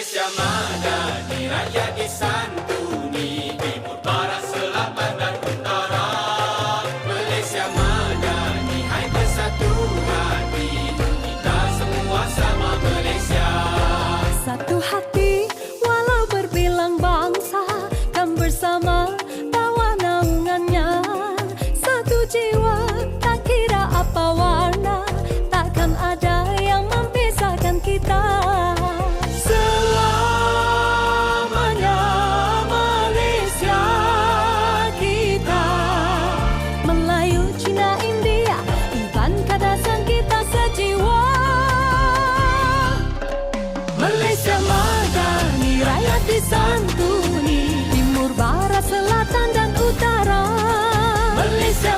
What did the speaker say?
Malaysia madani, rakyat disantuni, timur, barat, selatan dan utara. Malaysia madani, hai bersatu hati, kita semua sama Malaysia. Satu hati selatan dan utara. Malaysia